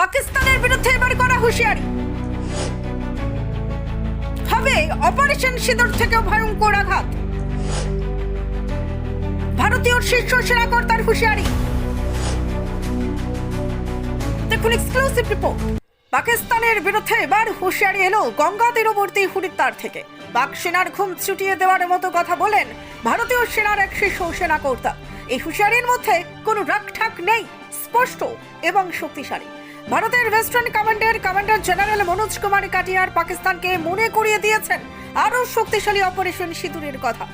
পাকিস্তানের বিরুদ্ধে এবার করা হুঁশিয়ারি। হবে অপারেশন সিঁদুর থেকেও ভয়ঙ্কর আঘাত। ভারতীয় শীর্ষ সেনাকর্তার হুঁশিয়ারি। দেখুন এক্সক্লুসিভ রিপোর্ট পাকিস্তানের বিরুদ্ধে এবার হুঁশিয়ারি এলো গঙ্গা তীরবর্তী হরিদ্বার থেকে। পাক সেনার ঘুম ছুটিয়ে দেওয়ার মতো কথা বলেন ভারতীয় সেনার এক শীর্ষ সেনাকর্তা। এই হুঁশিয়ারির মধ্যে কোনো রাগঠাক নেই, স্পষ্ট এবং শক্তিশালী। ভারতের ওয়েস্টার্ন কমান্ডের কমান্ডার জেনারেল মনোজ কুমার কাটিয়ার পাকিস্তানকে মনে করিয়ে দিয়েছেন আরও শক্তিশালী অপারেশন সিঁদুরের কথা।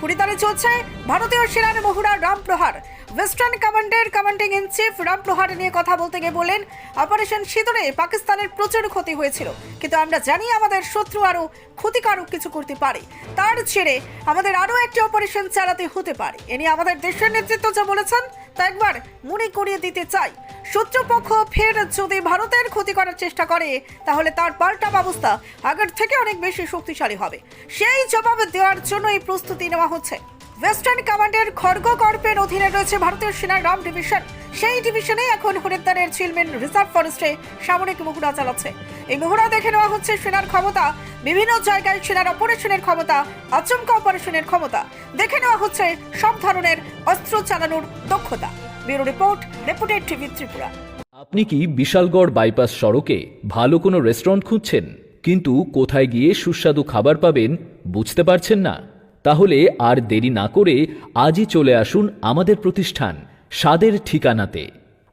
হরিদ্বারে চলছে ভারতীয় সেনার মহুরা রাম প্রহার। ওয়েস্টার্ন কমান্ডের কমান্ডিং ইন চিফ রাম প্রহার নিয়ে কথা বলতে গিয়ে বলেন অপারেশন সিঁদুরে পাকিস্তানের প্রচুর ক্ষতি হয়েছিল, কিন্তু আমরা জানি আমাদের শত্রু আরও ক্ষতিকারক কিছু করতে পারে। তার ছেড়ে আমাদের আরও একটি অপারেশন চালাতে হতে পারে। এ নিয়ে আমাদের দেশের নেতৃত্ব যা বলেছেন তা একবার মনে করিয়ে দিতে চাই। শত্রুপক্ষ ফের যদি ভারতের ক্ষতি করার চেষ্টা করে, তাহলে তার পাল্টা ব্যবস্থা আগের থেকে অনেক বেশি শক্তিশালী হবে। সেই জবাব দেওয়ার জন্য এই প্রস্তুতি নেওয়া হচ্ছে। ওয়েস্টার্ন কমান্ডের খড়গ কর্পের অধীনে রয়েছে ভারতীয় সেনার রাম ডিভিশন সেই ডিভিশনে এখন হরিদ্বারের চিলমেন রিজার্ভ ফরেস্টে সামরিক মহুরা চালাচ্ছে। এই মহুরা দেখে নেওয়া হচ্ছে সেনার ক্ষমতা, বিভিন্ন জায়গায় সেনার অপারেশনের ক্ষমতা, আচমকা অপারেশনের ক্ষমতা। দেখে নেওয়া হচ্ছে সব ধরনের অস্ত্র চালানোর দক্ষতা। Bureau report reputed TV Tripura. আপনি কি বিশালগড় বাইপাস সড়কে ভালো কোনো রেস্টুরেন্ট খুঁজছেন? কিন্তু কোথায় গিয়ে সুস্বাদু খাবার পাবেন বুঝতে পারছেন না? তাহলে আর দেরি না করে আজই চলে আসুন আমাদের প্রতিষ্ঠান স্বাদের ঠিকানাতে।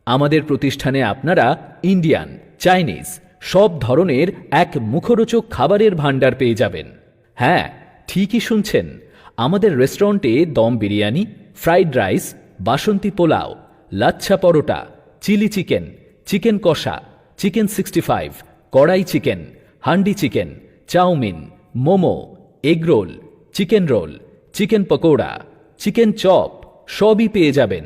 আমাদের প্রতিষ্ঠানে আপনারা ইন্ডিয়ান, চাইনিজ, সব ধরনের এক মুখরোচক খাবারের ভাণ্ডার পেয়ে যাবেন। হ্যাঁ ঠিকই শুনছেন। আমাদের রেস্টুরেন্টে dum biryani, fried rice, basanti pulao, lachha paratha, chilli chicken chicken কষা, chicken sixty five, kadai chicken, handi chicken, chowmein, momo egg roll chicken roll, chicken pakora, chicken chop, সবই পেয়ে যাবেন।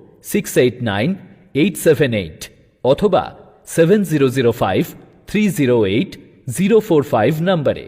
six eight nine eight seven eight অথবা seven zero zero five three zero eight zero four five নম্বরে।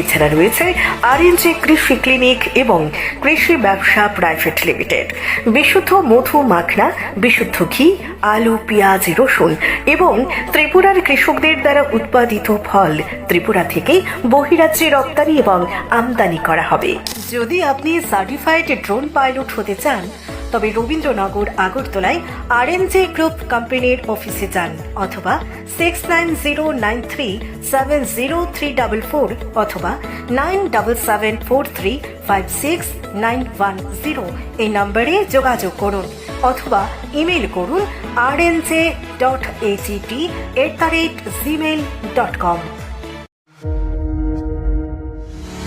এছাড়া রয়েছে RNJ কৃষি clinic এবং কৃষি ব্যবসা প্রাইভেট লিমিটেড। বিশুদ্ধ মধু মাখনা, বিশুদ্ধ ঘি, আলু, পেঁয়াজ, রসুন এবং ত্রিপুরার কৃষকদের দ্বারা উৎপাদিত ফল ত্রিপুরা থেকে বহিরাজ্যে রপ্তানি এবং আমদানি করা হবে। যদি আপনি সার্টিফাইড ড্রোন পাইলট হতে চান, তবে রবীন্দ্রনগর, আগরতলায় আরএনজে গ্রুপ কোম্পানির অফিসে যান অথবা six nine zero nine three seven zero three double four অথবা nine double seven four three five six nine one zero এই নম্বরে যোগাযোগ করুন অথবা ইমেল করুন R N J dot AGT at the rate Gmail dot com